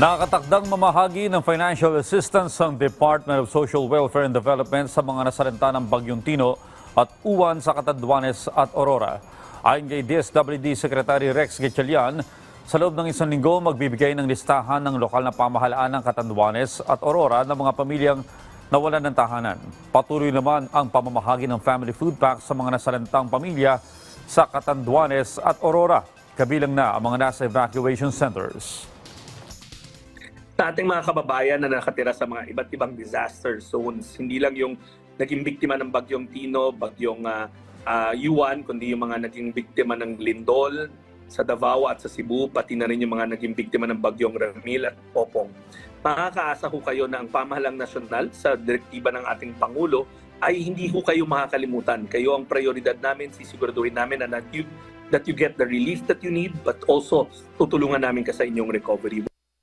Nakakatakdang mamahagi ng financial assistance ng Department of Social Welfare and Development sa mga nasalanta ng Bagyong Tino at uwan sa Catanduanes at Aurora. Ayon kay DSWD Secretary Rex Gatchalian, sa loob ng isang linggo magbibigay ng listahan ng lokal na pamahalaan ng Catanduanes at Aurora ng mga pamilyang nawalan ng tahanan. Patuloy naman ang pamamahagi ng family food packs sa mga nasalantang pamilya sa Catanduanes at Aurora, kabilang na ang mga nasa evacuation centers. Sa ating mga kababayan na nakatira sa mga iba't ibang disaster zones. Hindi lang yung naging biktima ng bagyong Tino, bagyong uh, Yuan, kundi yung mga naging biktima ng Lindol sa Davao at sa Cebu, pati na rin yung mga naging biktima ng bagyong Ramil at Popong. Makakaasa ho kayo na ang pamahalang nasyonal sa direktiba ng ating Pangulo ay hindi ho kayo makakalimutan. Kayo ang prioridad namin, sisiguraduhin namin na that you, that you get the relief that you need, but also tutulungan namin ka sa inyong recovery.